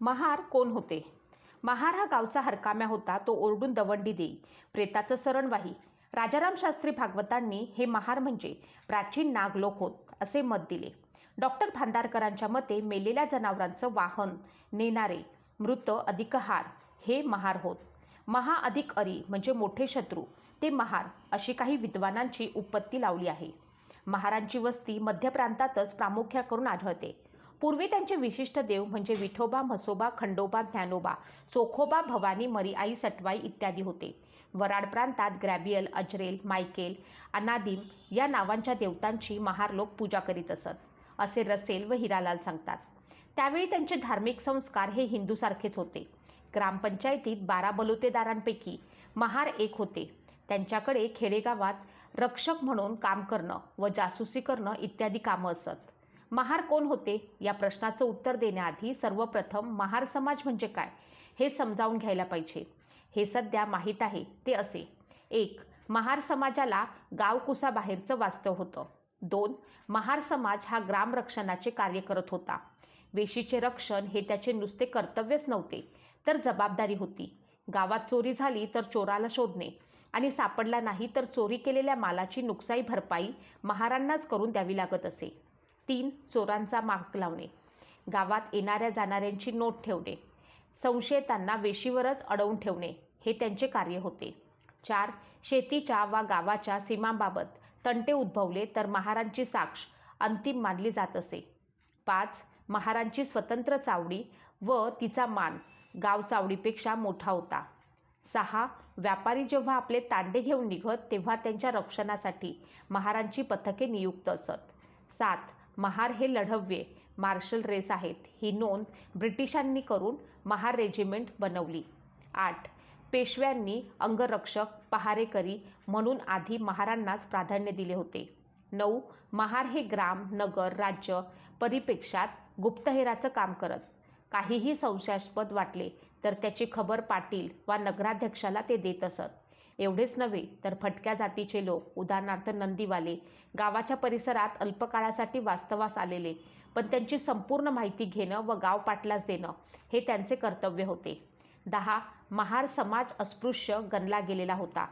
महार कोण होते? महार हा गावचा हरकाम्या होता तो ओरडून दवंडी देई प्रेताचं सरणवाही राजाराम शास्त्री भागवतांनी हे महार म्हणजे प्राचीन नागलोक होत असे मत दिले. डॉक्टर भांदारकरांच्या मते मेलेल्या जनावरांचं वाहन नेणारे मृत अधिक हार हे महार होत. महा अधिक अरी म्हणजे मोठे शत्रू ते महार अशी काही विद्वानांची उत्पत्ती लावली आहे. महारांची वस्ती मध्य प्रांतातच प्रामुख्या करून आढळते. पूर्वी त्यांचे विशिष्ट देव म्हणजे विठोबा म्हसोबा खंडोबा ज्ञानोबा चोखोबा भवानी मरीआई सटवाई इत्यादी होते. वराड प्रांतात ग्रॅबियल अजरेल मायकेल अनादिम या नावांच्या देवतांची महार लोक पूजा करीत असत. असे रसेल व हिरालाल सांगतात. त्यावेळी त्यांचे धार्मिक संस्कार हे हिंदूसारखेच होते. ग्रामपंचायतीत बारा बलुतेदारांपैकी महार एक होते. त्यांच्याकडे खेडेगावात रक्षक म्हणून काम करणं व जासूसी करणं इत्यादी कामं असत. महार कोण होते? या प्रश्नाचं उत्तर देण्याआधी सर्वप्रथम महार समाज म्हणजे काय? हे समजावून घ्यायला पाहिजे. हे सध्या माहीत आहे. ते असे. एक महार समाजाला गावकुसाबाहेरचं वास्तव होतं. दोन महार समाज हा ग्रामरक्षणाचे कार्य करत होता. वेशीचे रक्षण हे त्याचे नुसते कर्तव्यच नव्हते तर जबाबदारी होती. गावात चोरी झाली तर चोराला शोधणे आणि सापडला नाही तर चोरी केलेल्या मालाची नुकसाई भरपाई महारांनाच करून द्यावी लागत असे. तीन चोरांचा माग लावणे. गावात येणाऱ्या जाणाऱ्यांची नोट ठेवणे. संशयितांना वेशीवरच अडवून ठेवणे. हे त्यांचे कार्य होते. चार शेतीच्या वा गावाच्या सीमांबाबत तंटे उद्भवले तर महारांची साक्ष अंतिम मानली जात असे. पाच महारांची स्वतंत्र चावडी व तिचा मान गाव चावडीपेक्षा मोठा होता. सहा व्यापारी जेव्हा आपले तांडे घेऊन निघत तेव्हा त्यांच्या रक्षणासाठी महारांची पथके नियुक्त असत. सात महार हे लढव्ये मार्शल रेस आहेत. ही नोंद ब्रिटिशांनी करून महार रेजिमेंट बनवली. आठ. पेशव्यांनी अंगरक्षक पहारेकरी म्हणून आधी महारांनाच प्राधान्य दिले होते. नऊ. महार हे ग्राम नगर राज्य परिपेक्षात गुप्तहेराचं काम करत. काहीही संशयास्पद वाटले तर त्याची खबर पाटील वा नगराध्यक्षाला ते देत असत. एवढेच नव्हे तर फटक्या जातीचे लोक उदाहरणार्थ नंदीवाले गावाच्या परिसरात अल्पकाळासाठी वास्तवास आलेले पण त्यांची संपूर्ण माहिती घेणं व गाव पाटलास देणं हे त्यांचे कर्तव्य होते. दहा महार समाज अस्पृश्य गणला गेलेला होता.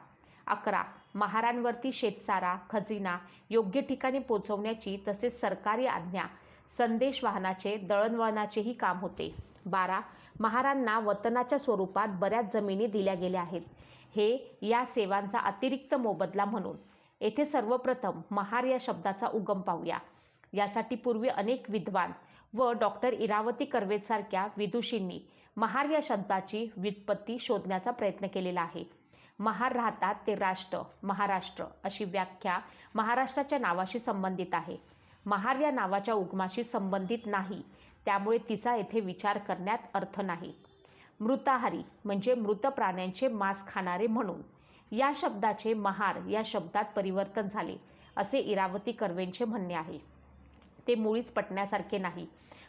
अकरा महारांवरती शेतसारा खजिना योग्य ठिकाणी पोचवण्याची तसेच सरकारी आज्ञा संदेश वाहनाचे दळणवळणाचेही काम होते. बारा महारांना वतनाच्या स्वरूपात बऱ्याच जमिनी दिल्या गेल्या आहेत. हे या सेवांचा अतिरिक्त मोबदला म्हणून. येथे सर्वप्रथम महार या शब्दाचा उगम पाहूया. यासाठी पूर्वी अनेक विद्वान व डॉक्टर इरावती कर्वेसारख्या विदुषींनी महार या शब्दाची व्युत्पत्ती शोधण्याचा प्रयत्न केलेला आहे. महार राहतात ते राष्ट्र महाराष्ट्र अशी व्याख्या महाराष्ट्राच्या नावाशी संबंधित आहे. महार या नावाच्या उगमाशी संबंधित नाही त्यामुळे तिचा येथे विचार करण्यात अर्थ नाही. मृताहारी म्हणजे मृत प्राण्यांचे मांस खाणारे म्हणून. या शब्दाचे महार या शब्दात परिवर्तन झाले असे इरावती कर्वेंचे म्हणणे आहे. ते मुळीच पटण्यासारखे नाही.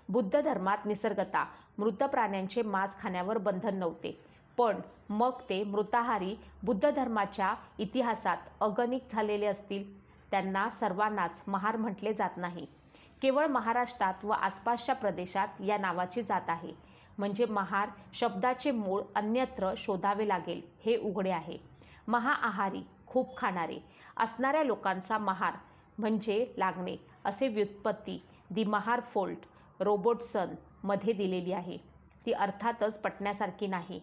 बुद्ध धर्मात निसर्गता मृत प्राण्यांचे मांस खाण्यावर बंधन नव्हते. पण मग ते मृताहारी बुद्ध धर्माच्या इतिहासात अगणित झालेले असतील त्यांना सर्वांनाच महार म्हटले जात नाही. केवळ महाराष्ट्रात व आसपासच्या प्रदेशात या नावाची जात आहे. म्हणजे महार शब्दाचे मूळ अन्यत्र शोधावे लागेल हे उघडे आहे. महाआहारी खूप खाणारे असणाऱ्या लोकांचा महार म्हणजे लागणे असे व्युत्पत्ती दी महार फोल्ट रोबोटसनमध्ये दिलेली आहे. ती अर्थातच पटण्यासारखी नाही.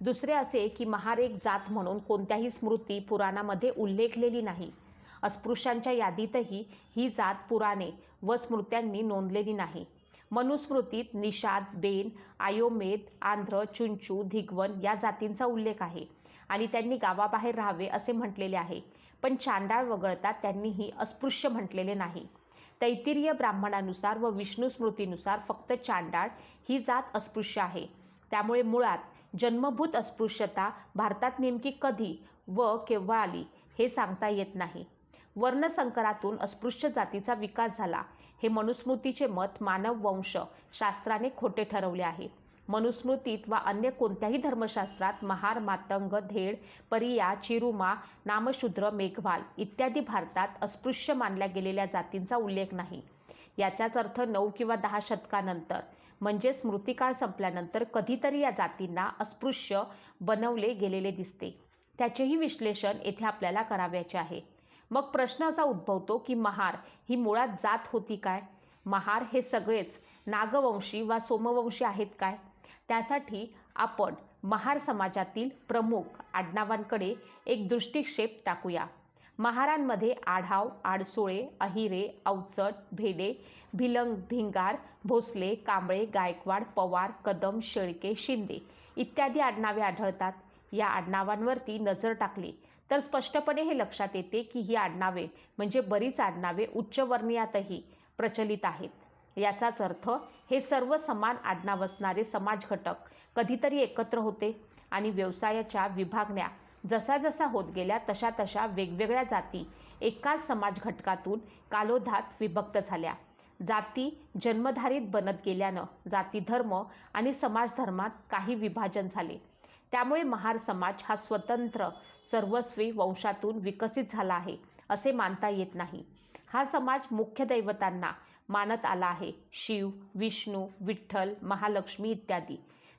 दुसरे असे की महार एक जात म्हणून कोणत्याही स्मृती पुराणामध्ये उल्लेखलेली नाही. अस्पृश्यांच्या यादीतही ही जात पुराणे व स्मृत्यांनी नोंदलेली नाही. मनुस्मृतीत निषाद बेन आयोमेद आंध्र चुंचू धिगवन या जातींचा उल्लेख आहे आणि त्यांनी गावाबाहेर राहावे असे म्हटलेले आहे. पण चांडाळ वगळता त्यांनीही अस्पृश्य म्हटलेले नाही. तैतिरीय ब्राह्मणानुसार व विष्णू स्मृतीनुसार फक्त चांडाळ ही जात अस्पृश्य आहे. त्यामुळे मुळात जन्मभूत अस्पृश्यता भारतात नेमकी कधी व केव्हा आली हे सांगता येत नाही. वर्णसंकरातून अस्पृश्य जातीचा विकास झाला हे मनुस्मृतीचे मत मानव वंश शास्त्राने खोटे ठरवले आहे. मनुस्मृतीत वा अन्य कोणत्याही धर्मशास्त्रात महार मातंग धेड परिया चिरुमा नामशूद्र मेघवाल इत्यादी भारतात अस्पृश्य मानल्या गेलेल्या जातींचा उल्लेख नाही. याचाच अर्थ नऊ किंवा दहा शतकानंतर म्हणजे स्मृतिकाळ संपल्यानंतर कधीतरी या जातींना अस्पृश्य बनवले गेलेले दिसते. त्याचेही विश्लेषण येथे आपल्याला करावयाचे आहे. मग प्रश्न असा उद्भवतो की महार ही मुळात जात होती काय? महार हे सगळेच नागवंशी वा सोमवंशी आहेत काय? त्यासाठी आपण महार समाजातील प्रमुख आडनावांकडे एक दृष्टिक्षेप टाकूया. महारांमध्ये आढाव आडसोळे अहिरे अवचट भेडे भिलंग भिंगार भोसले कांबळे गायकवाड पवार कदम शेळके शिंदे इत्यादी आडनावे आढळतात. या आडनावांवरती नजर टाकली तर स्पष्टपणे हे लक्षात येते की ही आडनावे म्हणजे बरीच आडनावे उच्चवर्णीयातही प्रचलित आहेत. याचाच अर्थ हे सर्व समान आडनाव असणारे समाज घटक कधीतरी एकत्र होते आणि व्यवसायाच्या विभागण्या जसा जसा होत गेल्या तशा तशा वेगवेगळ्या जाती एकाच समाज घटकातून कालोधात विभक्त झाल्या. जाती जन्मधारित बनत गेल्यानं जाती धर्म आणि समाजधर्मात काही विभाजन झाले. त्यामुळे महार समाज हा स्वतंत्र सर्वस्वी वंशातून विकसित झाला आहे असे मानता येत नाही. हा समाज मुख्य दैवतांना मानत आला आहे. शिव विष्णू विठ्ठल महालक्ष्मी इत्यादी.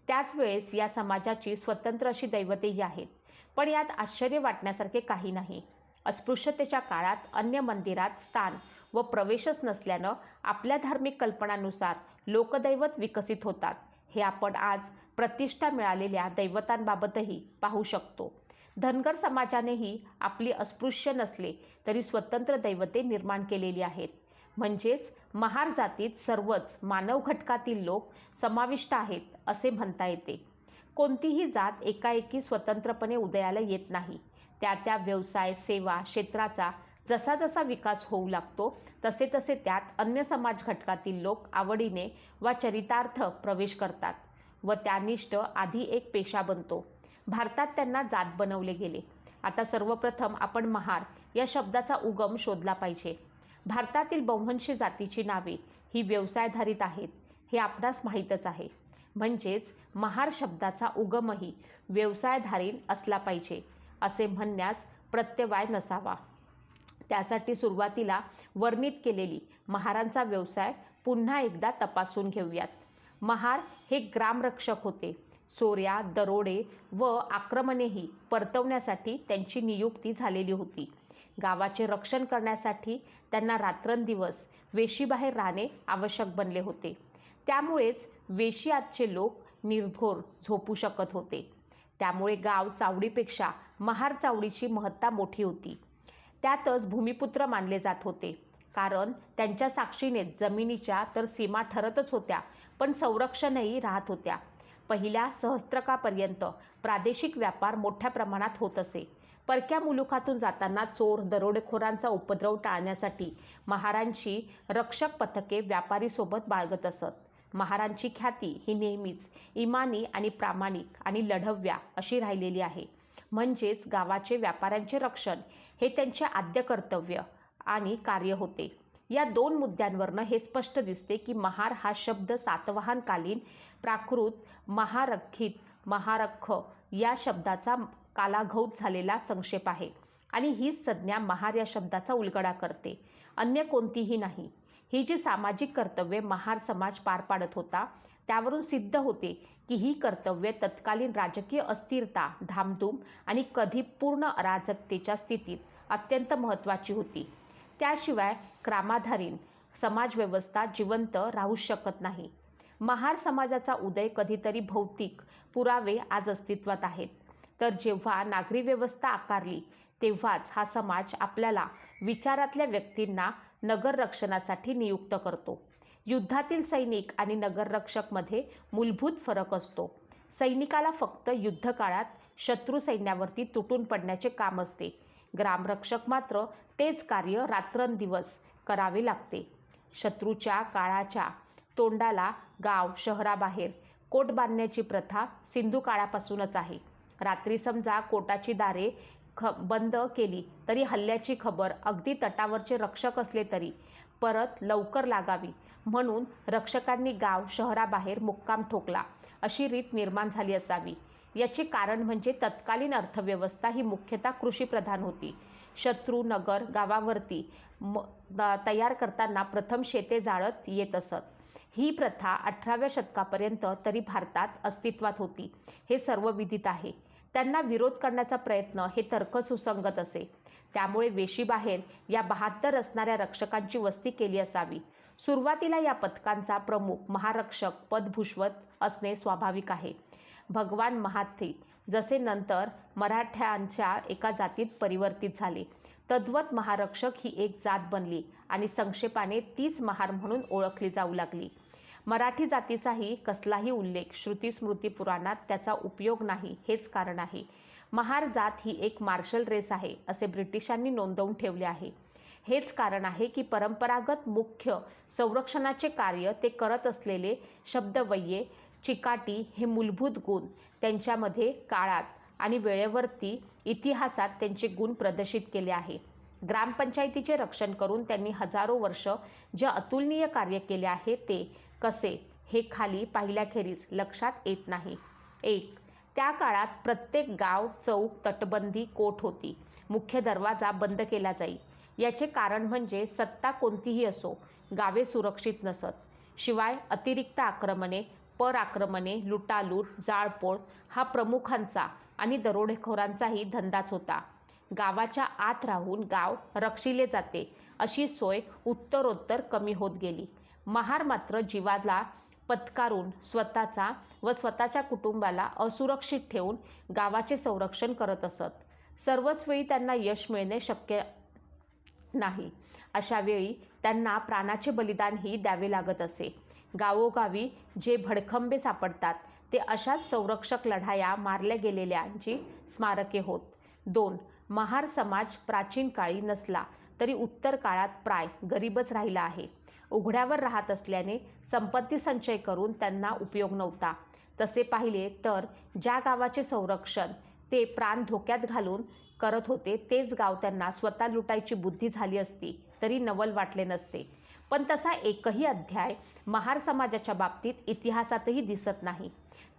त्याच वेळेस या समाजाची स्वतंत्र अशी दैवतेही आहेत. पण यात आश्चर्य वाटण्यासारखे काही नाही. अस्पृश्यतेच्या काळात अन्य मंदिरात स्थान व प्रवेशच नसल्यानं आपल्या धार्मिक कल्पनानुसार लोकदैवत विकसित होतात. हे आपण आज प्रतिष्ठा मिळालेल्या दैवतांबाबतही पाहू शकतो. धनगर समाजानेही आपली अस्पृश्य नसले तरी स्वतंत्र दैवते निर्माण केलेली आहेत. म्हणजेच महार जातीत सर्वच मानव घटकातील लोक समाविष्ट आहेत असे म्हणता येते. कोणतीही जात एकाएकी स्वतंत्रपणे उदयाला येत नाही. त्या त्या व्यवसाय सेवा क्षेत्राचा जसा जसा विकास होऊ लागतो तसे तसे त्यात अन्य समाज घटकातील लोक आवडीने वा चरितार्थ प्रवेश करतात. व त्यानिष्ठ आधी एक पेशा बनतो. भारतात त्यांना जात बनवले गेले. आता सर्वप्रथम आपण महार या शब्दाचा उगम शोधला पाहिजे. भारतातील बहुवंशी जातीची नावे ही व्यवसायधारित आहेत हे आपणास माहीतच आहे. म्हणजेच महार शब्दाचा उगमही व्यवसायधारील असला पाहिजे असे म्हणण्यास प्रत्यवाय नसावा. त्यासाठी सुरुवातीला वर्णित केलेली महारांचा व्यवसाय पुन्हा एकदा तपासून घेऊयात. महार हे ग्रामरक्षक होते. चोऱ्या दरोडे व आक्रमणेही परतवण्यासाठी त्यांची नियुक्ती झालेली होती. गावाचे रक्षण करण्यासाठी त्यांना रात्रंदिवस वेशीबाहेर राहणे आवश्यक बनले होते. त्यामुळेच वेशी आजचे लोक निर्धोर झोपू शकत होते. त्यामुळे गाव चावडीपेक्षा महार चावडीची महत्ता मोठी होती. त्यातच भूमिपुत्र मानले जात होते. कारण त्यांच्या साक्षीने जमिनीच्या तर सीमा ठरतच होत्या पण संरक्षणही राहत होत्या. पहिल्या सहस्त्रकापर्यंत प्रादेशिक व्यापार मोठ्या प्रमाणात होत असे. परक्या मुलुखातून जाताना चोर दरोडेखोरांचा उपद्रव टाळण्यासाठी महारांची रक्षक पथके व्यापारीसोबत बाळगत असत. महारांची ख्याती ही नेहमीच इमानी आणि प्रामाणिक आणि लढव्या अशी राहिलेली आहे. म्हणजेच गावाचे व्यापाऱ्यांचे रक्षण हे त्यांचे आद्य कर्तव्य आणि कार्य होते. या दोन मुद्द्यांवरनं हे स्पष्ट दिसते की महार हा शब्द सातवाहनकालीन प्राकृत महारखित महारख या शब्दाचा कालाघौत झालेला संक्षेप आहे आणि हीच संज्ञा महार या शब्दाचा उलगडा करते. अन्य कोणतीही नाही. ही जी सामाजिक कर्तव्ये महार समाज पार पाडत होता त्यावरून सिद्ध होते की ही कर्तव्ये तत्कालीन राजकीय अस्थिरता धामधूम आणि कधी पूर्ण अराजकतेच्या स्थितीत अत्यंत महत्त्वाची होती. त्याशिवाय क्रामाधारीन समाजव्यवस्था जिवंत राहू शकत नाही. महार समाजाचा उदय कधीतरी भौतिक पुरावे आज अस्तित्वात आहेत. तर जेव्हा नागरी व्यवस्था आकारली तेव्हाच हा समाज आपल्याला विचारातल्या व्यक्तींना नगररक्षणासाठी नियुक्त करतो. युद्धातील सैनिक आणि नगररक्षकमध्ये मूलभूत फरक असतो. सैनिकाला फक्त युद्धकाळात शत्रू सैन्यावरती तुटून पडण्याचे काम असते. ग्रामरक्षक मात्र तेच कार्य रात्रंदिवस करावे लागते. शत्रूच्या काळाच्या तोंडाला गाव शहराबाहेर कोट बांधण्याची प्रथा सिंधू काळापासूनच आहे. रात्री समजा कोटाची दारे ख बंद केली तरी हल्ल्याची खबर अगदी तटावरचे रक्षक असले तरी परत लवकर लागावी म्हणून रक्षकांनी गाव शहराबाहेर मुक्काम ठोकला अशी रीत निर्माण झाली असावी. याचे कारण म्हणजे तत्कालीन अर्थव्यवस्था ही मुख्यतः कृषीप्रधान होती. शत्रू नगर गावावरती म तयार करताना प्रथम शेते जाळत येत असत. ही प्रथा अठराव्या शतकापर्यंत तरी भारतात अस्तित्वात होती. हे सर्व विदित आहे. त्यांना विरोध करण्याचा प्रयत्न हे तर्कसुसंगत असे. त्यामुळे वेशीबाहेर या बहात्तर असणाऱ्या रक्षकांची वस्ती केली असावी. सुरुवातीला या पथकांचा प्रमुख महारक्षक पदभूषवत असणे स्वाभाविक आहे. भगवान महाथी जसे नंतर मराठ्यांच्या एका जातीत परिवर्तित झाले. तद्वत महारक्षक ही एक जात बनली आणि संक्षेपाने तीच महार म्हणून ओळखली जाऊ लागली. मराठी जातीचाही कसलाही उल्लेख श्रुती स्मृती पुराणात त्याचा उपयोग नाही हेच कारण आहे. महार जात ही एक मार्शल रेस आहे असे ब्रिटिशांनी नोंदवून ठेवले आहे. हेच कारण आहे की परंपरागत मुख्य संरक्षणाचे कार्य ते करत असलेले शब्दवय्ये चिकाटी हे मूलभूत गुण त्यांच्यामध्ये काळात आणि वेळेवरती इतिहासात त्यांचे गुण प्रदर्शित केले आहे. ग्रामपंचायतीचे रक्षण करून त्यांनी हजारो वर्ष जे अतुलनीय कार्य केले आहे ते कसे हे खाली पाहिल्याखेरीज लक्षात येत नाही. एक त्या काळात प्रत्येक गाव चौक तटबंदी कोट होती. मुख्य दरवाजा बंद केला जाई. याचे कारण म्हणजे सत्ता कोणतीही असो गावे सुरक्षित नसत. शिवाय अतिरिक्त आक्रमणे पराक्रमणे लुटालूट जाळपोळ हा प्रमुखांचा आणि दरोडेखोरांचाही धंदाच होता. गावाच्या आत राहून गाव रक्षिले जाते अशी सोय उत्तरोत्तर कमी होत गेली. महार मात्र जीवाला पत्कारून स्वतःचा व स्वतःच्या कुटुंबाला असुरक्षित ठेवून गावाचे संरक्षण करत असत. सर्वच वेळी त्यांना यश मिळणे शक्य नाही. अशा वेळी त्यांना प्राणाचे बलिदानही द्यावे लागत असे. गावोगावी जे भडखंबे सापडतात ते अशाच संरक्षक लढाया मारल्या गेलेल्यांची स्मारके होत. दोन महार समाज प्राचीन काळी नसला तरी उत्तर काळात प्राय गरीबच राहिला आहे. उघड्यावर राहत असल्याने संपत्ती संचय करून त्यांना उपयोग नव्हता. तसे पाहिले तर ज्या गावाचे संरक्षण ते प्राण धोक्यात घालून करत होते तेच गाव त्यांना स्वतः लुटायची बुद्धी झाली असती तरी नवल वाटले नसते. पण तसा एकही अध्याय महार समाजाच्या बाबतीत इतिहासातही दिसत नाही.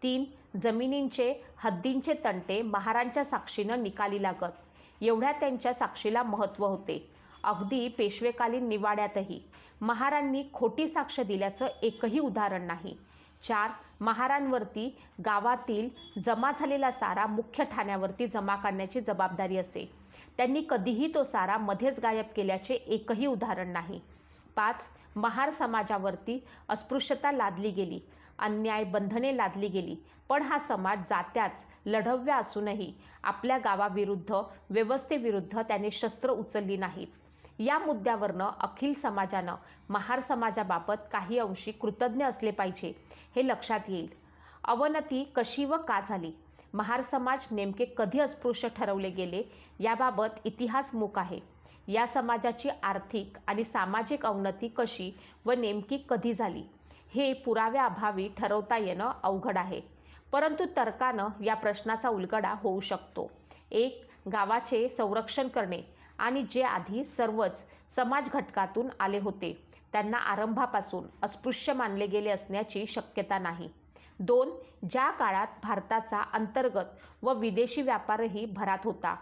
तीन जमिनींचे हद्दींचे तंटे महारांच्या साक्षीनं निकाली लागत. एवढ्या त्यांच्या साक्षीला महत्त्व होते. अगदी पेशवेकालीन निवाड्यातही महारांनी खोटी साक्ष दिल्याचं एकही उदाहरण नाही. चार महारांवरती गावातील जमा झालेला सारा मुख्य ठाण्यावरती जमा करण्याची जबाबदारी असे. त्यांनी कधीही तो सारा मध्येच गायब केल्याचे एकही उदाहरण नाही. पाच महार समाजावरती अस्पृश्यता लादली गेली. अन्याय बंधने लादली गेली. पण हा समाज जात्याच लढव्या असूनही आपल्या गावाविरुद्ध व्यवस्थेविरुद्ध त्याने शस्त्र उचलली नाहीत. या मुद्द्यावरनं अखिल समाजानं महार समाजाबाबत काही अंशी कृतज्ञ असले पाहिजे हे लक्षात येईल. अवनती कशी व का झाली? महार समाज नेमके कधी अस्पृश्य ठरवले गेले याबाबत इतिहास मूक आहे. या समाजाची आर्थिक आणि सामाजिक अवनती कशी व नेमकी कधी झाली हे पुराव्याअभावी ठरवता येणं अवघड आहे. परंतु तर्कानं या प्रश्नाचा उलगडा होऊ शकतो. एक गावाचे संरक्षण करणे आणि जे आधी सर्वच समाज घटकातून आले होते त्यांना आरंभापासून अस्पृश्य मानले गेले असण्याची शक्यता नाही. दोन ज्या काळात भारताचा अंतर्गत व विदेशी व्यापारही भरात होता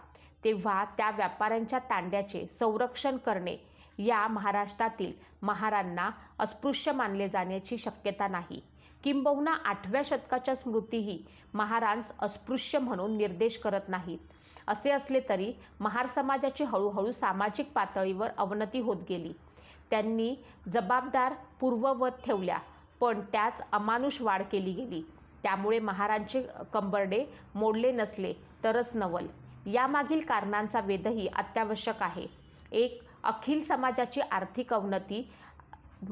तेव्हा त्या व्यापाऱ्यांच्या तांड्याचे संरक्षण करणे या महाराष्ट्रातील महारांना अस्पृश्य मानले जाण्याची शक्यता नाही. किंबहुना आठव्या शतकाच्या स्मृतीही महारांस अस्पृश्य म्हणून निर्देश करत नाहीत. असे असले तरी महार समाजाची हळूहळू सामाजिक पातळीवर अवनती होत गेली. त्यांनी जबाबदार पूर्ववत ठेवल्या. पण त्याच अमानुष वाढ केली गेली. त्यामुळे महारांचे कंबरडे मोडले नसले तरच नवल. यामागील कारणांचा वेधही अत्यावश्यक आहे. एक अखिल समाजाची आर्थिक अवनती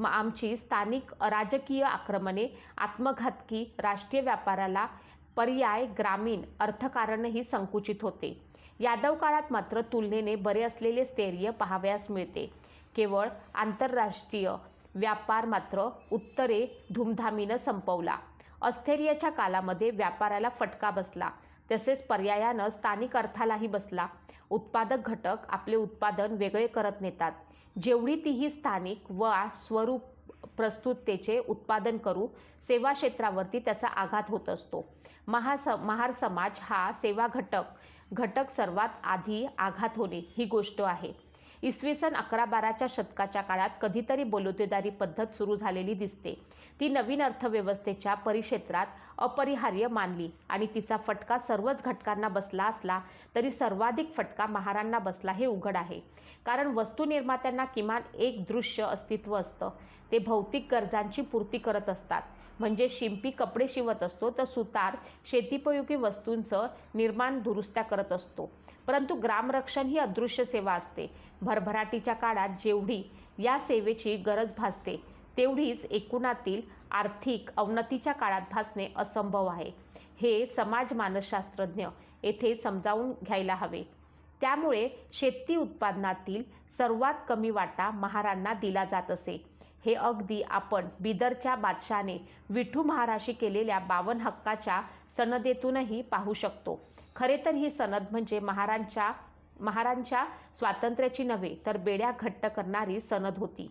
आमची स्थानिक राजकीय आक्रमणे आत्मघातकी राष्ट्रीय व्यापाराला पर्याय ग्रामीण अर्थकारणही संकुचित होते. यादव काळात मात्र तुलनेने बरे असलेले स्थैर्य पाहावयास मिळते. केवळ आंतरराष्ट्रीय व्यापार मात्र उत्तरे धूमधामीनं संपवला. अस्थैर्याच्या कालामध्ये व्यापाराला फटका बसला. तसेच पर्यायानं स्थानिक अर्थालाही बसला. उत्पादक घटक आपले उत्पादन वेगळे करत नेतात. जेवढी तीही स्थानिक व स्वरूप प्रस्तुततेचे उत्पादन करू सेवा क्षेत्रावरती त्याचा आघात होत असतो. महास महार समाज हा सेवा घटक घटक सर्वात आधी आघात होणे ही गोष्ट आहे. इसवी सन अकरा बाराच्या शतकाच्या काळात कधीतरी बलुतेदारी पद्धत सुरू झालेली दिसते. ती नवीन अर्थव्यवस्थेच्या परिक्षेत्रात अपरिहार्य मानली आणि तिचा फटका सर्वच घटकांना बसला असला तरी सर्वाधिक फटका महारांना बसला हे उघड आहे. कारण वस्तू निर्मात्यांना किमान एक दृश्य अस्तित्व असतं. ते भौतिक गरजांची पूर्ती करत असतात. म्हणजे शिंपी कपडे शिवत असतो तर सुतार शेतीपयोगी वस्तूंचं निर्माण दुरुस्त्या करत असतो. परंतु ग्रामरक्षण ही अदृश्य सेवा असते. भरभराटीच्या काळात जेवढी या सेवेची गरज भासते तेवढीच एकूणातील आर्थिक अवनतीच्या काळात भासणे असंभव आहे. हे समाज मानसशास्त्रज्ञ येथे समजावून घ्यायला हवे. त्यामुळे शेती उत्पादनातील सर्वात कमी वाटा महारांना दिला जात असे. हे अगदी आपण बिदरच्या बादशाने विठू महाराशी केलेल्या बावन हक्काच्या सनदेतूनही पाहू शकतो. खरे तर ही सनद म्हणजे महारांच्या महारांच्या स्वातंत्र्याची नव्हे तर बेड्या घट्ट करणारी सनद होती.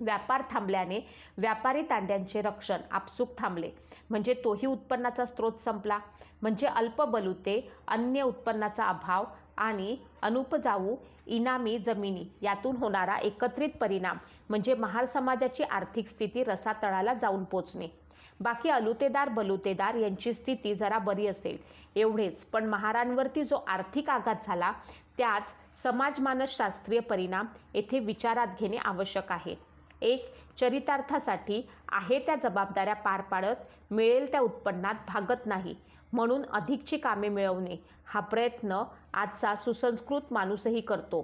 व्यापार थांबल्याने व्यापारी तांड्यांचे रक्षण आपसूक थांबले. म्हणजे तोही उत्पन्नाचा स्रोत संपला. म्हणजे अल्प बलुते अन्य उत्पन्नाचा अभाव आणि अनुपजाऊ इनामी जमिनी यातून होणारा एकत्रित परिणाम म्हणजे महार समाजाची आर्थिक स्थिती रसातळाला जाऊन पोचणे. बाकी अलुतेदार बलुतेदार यांची स्थिती जरा बरी असेल. एवढेच. पण महारांवरती जो आर्थिक आघात झाला त्याच समाजमानसशास्त्रीय परिणाम येथे विचारात घेणे आवश्यक आहे. एक चरितार्थासाठी आहे त्या जबाबदाऱ्या पार पाडत मिळेल त्या उत्पन्नात भागत नाही. म्हणून अधिकची कामे मिळवणे हा प्रयत्न आजचा सुसंस्कृत माणूसही करतो.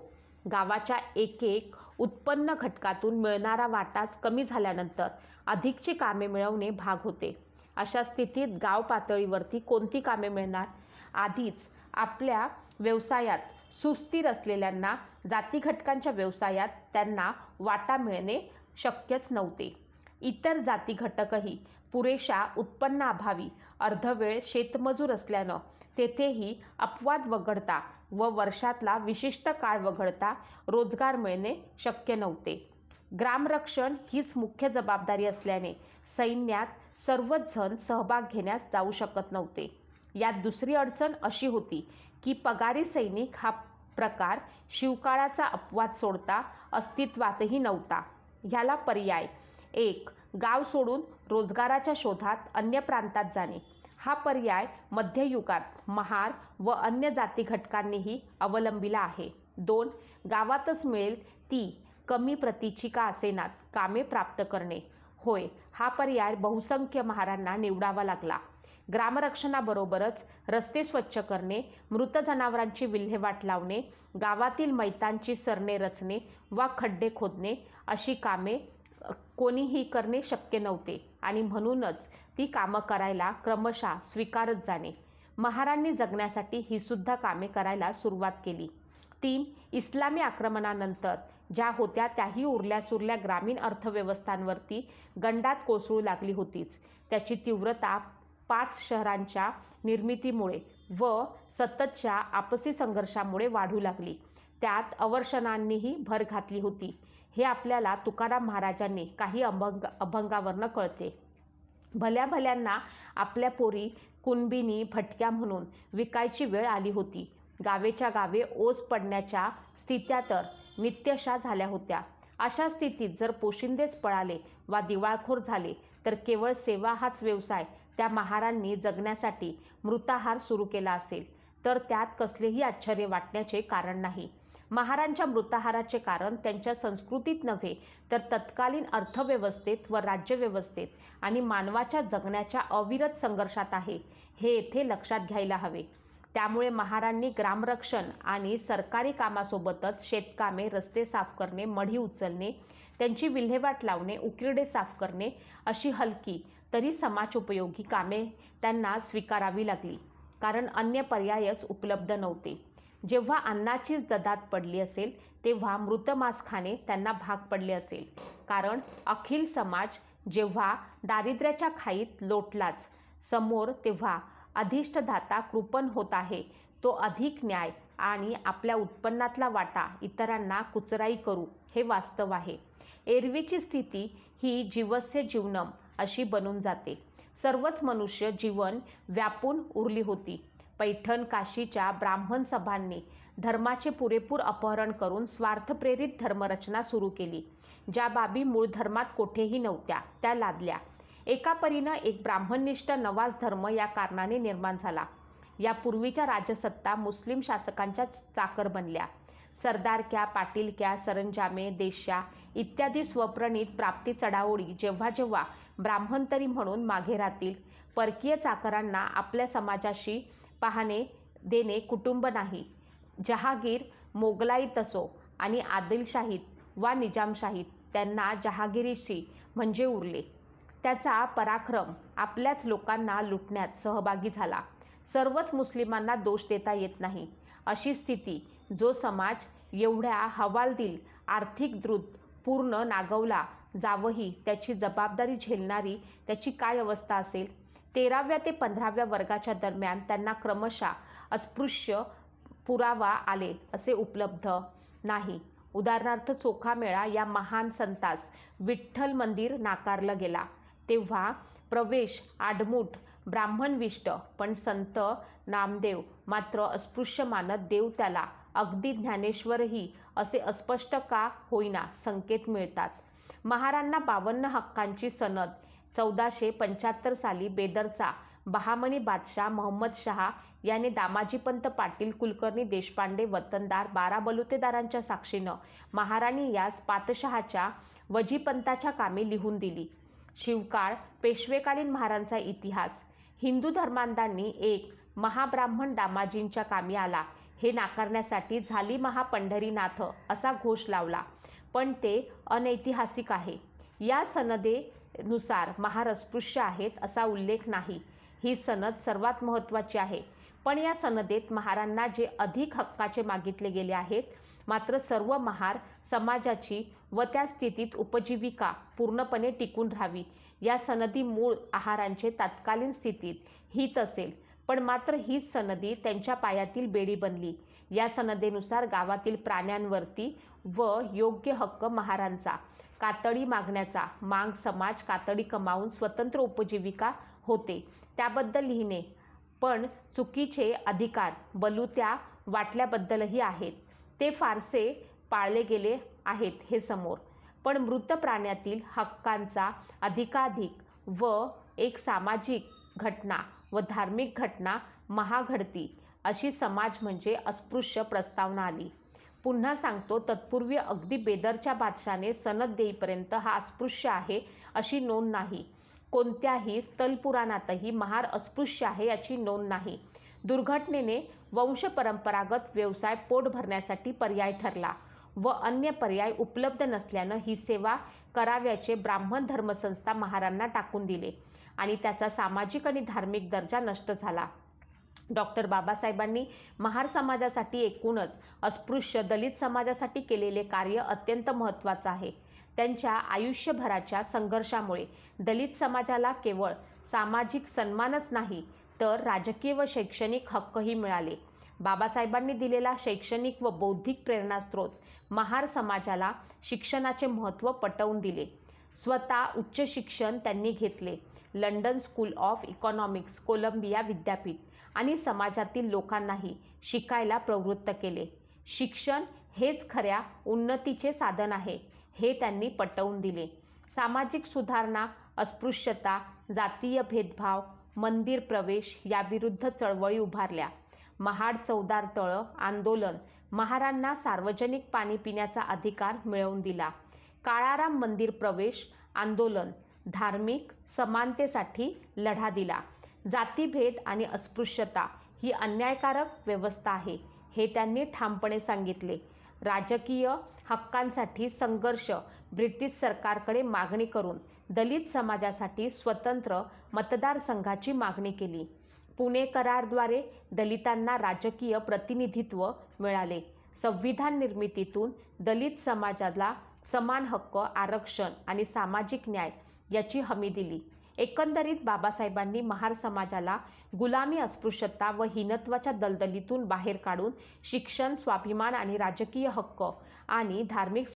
गावाच्या एक एक उत्पन्न घटकातून मिळणारा वाटाच कमी झाल्यानंतर अधिकची कामे मिळवणे भाग होते. अशा स्थितीत गाव पातळीवरती कोणती कामे मिळणार? आधीच आपल्या व्यवसायात सुस्थिर असलेल्यांना जाती घटकांच्या व्यवसायात त्यांना वाटा मिळणे शक्यच नव्हते. इतर जाती घटकही पुरेशा उत्पन्नाअभावी अर्धवेळ शेतमजूर असल्यानं तेथेही अपवाद वगळता व वर्षातला विशिष्ट काळ वगळता रोजगार मिळणे शक्य नव्हते. ग्रामरक्षण हीच मुख्य जबाबदारी असल्याने सैन्यात सर्वच जण सहभाग घेण्यास जाऊ शकत नव्हते. यात दुसरी अडचण अशी होती की पगारी सैनिक हा प्रकार शिवकाळाचा अपवाद सोडता अस्तित्वातही नव्हता. ह्याला पर्याय. एक गाव सोडून रोजगाराच्या शोधात अन्य प्रांतात जाणे. हा पर्याय मध्ययुगात महार व अन्य जाती घटकांनीही अवलंबिला आहे. दोन गावातच मिळेल ती कमी प्रतीची का असेनात कामे प्राप्त करणे. होय हा पर्याय बहुसंख्य महारांना निवडावा लागला. ग्रामरक्षणाबरोबरच रस्ते स्वच्छ करणे मृत जनावरांची विल्हेवाट लावणे गावातील मैतांची सरणे रचणे वा खड्डे खोदणे अशी कामे कोणीही करणे शक्य नव्हते. आणि म्हणूनच ती कामं करायला क्रमशः स्वीकारत जाणे. महारांनी जगण्यासाठी ही सुद्धा कामे करायला सुरुवात केली. तीन इस्लामी आक्रमणानंतर ज्या होत्या त्याही उरल्या सुरल्या ग्रामीण अर्थव्यवस्थांवरती गंडात कोसळू लागली होतीच. त्याची तीव्रता पाच शहरांच्या निर्मितीमुळे व सततच्या आपसी संघर्षामुळे वाढू लागली. त्यात अवर्षणांनीही भर घातली होती. हे आपल्याला तुकाराम महाराजांनी काही अभंग अभंगावरनं कळते. भल्या भल्यांना आपल्या पोरी कुणबिनी भटक्या म्हणून विकायची वेळ आली होती. गावेच्या गावे ओस पडण्याच्या स्थित्या तर नित्यशा झाल्या होत्या. अशा स्थितीत जर पोशिंदेच पळाले वा दिवाळखोर झाले तर केवळ सेवा हाच व्यवसाय. त्या महारांनी जगण्यासाठी मृताहार सुरू केला असेल तर त्यात कसलेही आश्चर्य वाटण्याचे कारण नाही. महारांच्या मृताहाराचे कारण त्यांच्या संस्कृतीत नव्हे तर तत्कालीन अर्थव्यवस्थेत व राज्यव्यवस्थेत आणि मानवाच्या जगण्याच्या अविरत संघर्षात आहे. हे येथे लक्षात घ्यायला हवे. त्यामुळे महारांनी ग्रामरक्षण आणि सरकारी कामासोबतच शेतकामे रस्ते साफ करणे मढी उचलणे त्यांची विल्हेवाट लावणे उकिरडे साफ करणे अशी हलकी तरी समाजोपयोगी कामे त्यांना स्वीकारावी लागली. कारण अन्य पर्यायच उपलब्ध नव्हते. जेव्हा अन्नाचीच ददात पडली असेल तेव्हा मृत मांस खाणे त्यांना भाग पडले असेल. कारण अखिल समाज जेव्हा दारिद्र्याच्या खाईत लोटलाच समोर तेव्हा अधिष्ठदाता कृपण होत आहे. तो अधिक न्याय आणि आपल्या उत्पन्नातला वाटा इतरांना कुचराई करू हे वास्तव आहे. एरवीची स्थिती ही जीवस्य जीवनम अशी बनून जाते. सर्वच मनुष्य जीवन व्यापून उरली होती. पैठण काशीच्या ब्राह्मण सभांनी धर्माचे पुरेपूर अपहरण करून स्वार्थप्रेरित धर्मरचना सुरू केली. ज्या बाबी मूळ धर्मात कोठेही नव्हत्या त्या लादल्या. एका परीनं एक ब्राह्मणनिष्ठ नवाज धर्म या कारणाने निर्माण झाला. या पूर्वीच्या राजसत्ता मुस्लिम शासकांच्या चाकर बनल्या. सरदारक्या पाटीलक्या सरंजामे देशा इत्यादी स्वप्रणित प्राप्ती चढाओढी जेव्हा जेव्हा ब्राह्मणतरी म्हणून मागे राहतील परकीय चाकरांना आपल्या समाजाशी पाहणे देणे कुटुंब नाही. जहागीर मोगलाईत असो आणि आदिलशाहीत वा निजामशाहीत त्यांना जहागिरीशी म्हणजे उरले. त्याचा पराक्रम आपल्याच लोकांना लुटण्यात सहभागी झाला. सर्वच मुस्लिमांना दोष देता येत नाही. अशी स्थिती जो समाज एवढ्या हवालदिल आर्थिक द्रुत पूर्ण नागवला जावंही त्याची जबाबदारी झेलणारी त्याची काय अवस्था असेल? तेराव्या ते पंधराव्या वर्गाच्या दरम्यान त्यांना क्रमशः अस्पृश्य पुरावा आले असे उपलब्ध नाही. उदाहरणार्थ चोखामेळा या महान संतास विठ्ठल मंदिर नाकारलं गेला. तेव्हा प्रवेश आडमूठ ब्राह्मणविष्ट पण संत नामदेव मात्र अस्पृश्य मानत देव त्याला अगदी ज्ञानेश्वरही असे अस्पष्ट का होईना संकेत मिळतात. महारांना बावन्न हक्कांची सनद चौदाशे पंच्याहत्तर साली बेदरचा बहामनी बादशाह महम्मद शहा याने दामाजीपंत पाटील कुलकर्णी देशपांडे वतनदार बारा बलुतेदारांच्या साक्षीनं महाराणी यास पातशहाच्या वजीपंताच्या कामे लिहून दिली. शिवकाळ पेशवेकालीन महारांचा इतिहास. हिंदू धर्मांधांनी एक महाब्राह्मण दामाजींच्या कामी आला. हे नाकारण्यासाठी झाली महापंढरीनाथ असा घोष लावला. पण ते अनैतिहासिक आहे. या सनदेनुसार महार अस्पृश्य आहेत असा उल्लेख नाही. ही सनद सर्वात महत्त्वाची आहे. पण या सनदेत महारांना जे अधिक हक्काचे मागितले गेले आहेत मात्र सर्व महार समाजाची व त्या स्थितीत उपजीविका पूर्णपणे टिकून राहावी. या सनदी मूळ आहारांचे तत्कालीन स्थितीत हित असेल पण मात्र हीच सनदी त्यांच्या पायातील बेडी बनली. या सनदेनुसार गावातील प्राण्यांवरती व योग्य हक्क महारांचा कातडी मागण्याचा मांग समाज कातडी कमावून स्वतंत्र उपजीविका होते. त्याबद्दल लिहिणे पण चुकीचे अधिकार बलुत्या वाटल्याबद्दलही आहेत. ते फारसे पाळले गेले आहेत हे समोर. पण मृत प्राण्यातील हक्कांचा अधिकाधिक व एक सामाजिक घटना व धार्मिक घटना महाघडती अशी समाज म्हणजे अस्पृश्य प्रस्तावना आली. पुन्हा सांगतो तत्पूर्वी अगदी बेदरच्या बादशाने सनद देईपर्यंत हा अस्पृश्य आहे अशी नोंद नाही. कोणत्याही स्थलपुराणातही महार अस्पृश्य आहे याची नोंद नाही. दुर्घटनेने वंशपरंपरागत व्यवसाय पोट भरण्यासाठी पर्याय ठरला व अन्य पर्याय उपलब्ध नसल्यानं ही सेवा कराव्याचे ब्राह्मण धर्मसंस्था महारांना टाकून दिले आणि त्याचा सामाजिक आणि धार्मिक दर्जा नष्ट झाला. डॉक्टर बाबासाहेबांनी महार समाजासाठी एकूणच अस्पृश्य दलित समाजासाठी केलेले कार्य अत्यंत महत्त्वाचं आहे. त्यांच्या आयुष्यभराच्या संघर्षामुळे दलित समाजाला केवळ सामाजिक सन्मानच नाही तर राजकीय व शैक्षणिक हक्कही मिळाले. बाबासाहेबांनी दिलेला शैक्षणिक व बौद्धिक प्रेरणास्रोत महार समाजाला शिक्षणाचे महत्त्व पटवून दिले. स्वतः उच्च शिक्षण त्यांनी घेतले. London School of Economics Columbia विद्यापीठ आणि समाजातील लोकांनाही शिकायला प्रवृत्त केले. शिक्षण हेच खऱ्या उन्नतीचे साधन आहे. हे त्यांनी पटवून दिले. सामाजिक सुधारणा अस्पृश्यता जातीय भेदभाव मंदिर प्रवेश याविरुद्ध चळवळी उभारल्या. महाड चौदार तळं आंदोलन महारांना सार्वजनिक पाणी पिण्याचा अधिकार मिळवून दिला. काळाराम मंदिर प्रवेश आंदोलन धार्मिक समानतेसाठी लढा दिला. जातीभेद आणि अस्पृश्यता ही अन्यायकारक व्यवस्था आहे हे त्यांनी ठामपणे सांगितले. राजकीय हक्कांसाठी संघर्ष ब्रिटिश सरकारकडे मागणी करून दलित समाजासाठी स्वतंत्र मतदारसंघाची मागणी केली. पुणे करारद्वारे दलितांना राजकीय प्रतिनिधित्व मिळाले. संविधान निर्मितीतून दलित समाजाला समान हक्क आरक्षण आणि सामाजिक न्याय याची हमी दिली. एकंदरीत बाबासाहेबांनी महार समाजाला गुलामी अस्पृश्यता व हीनत्वाच्या दलदलीतून बाहेर काढून शिक्षण स्वाभिमान आणि राजकीय हक्क आणि धार्मिक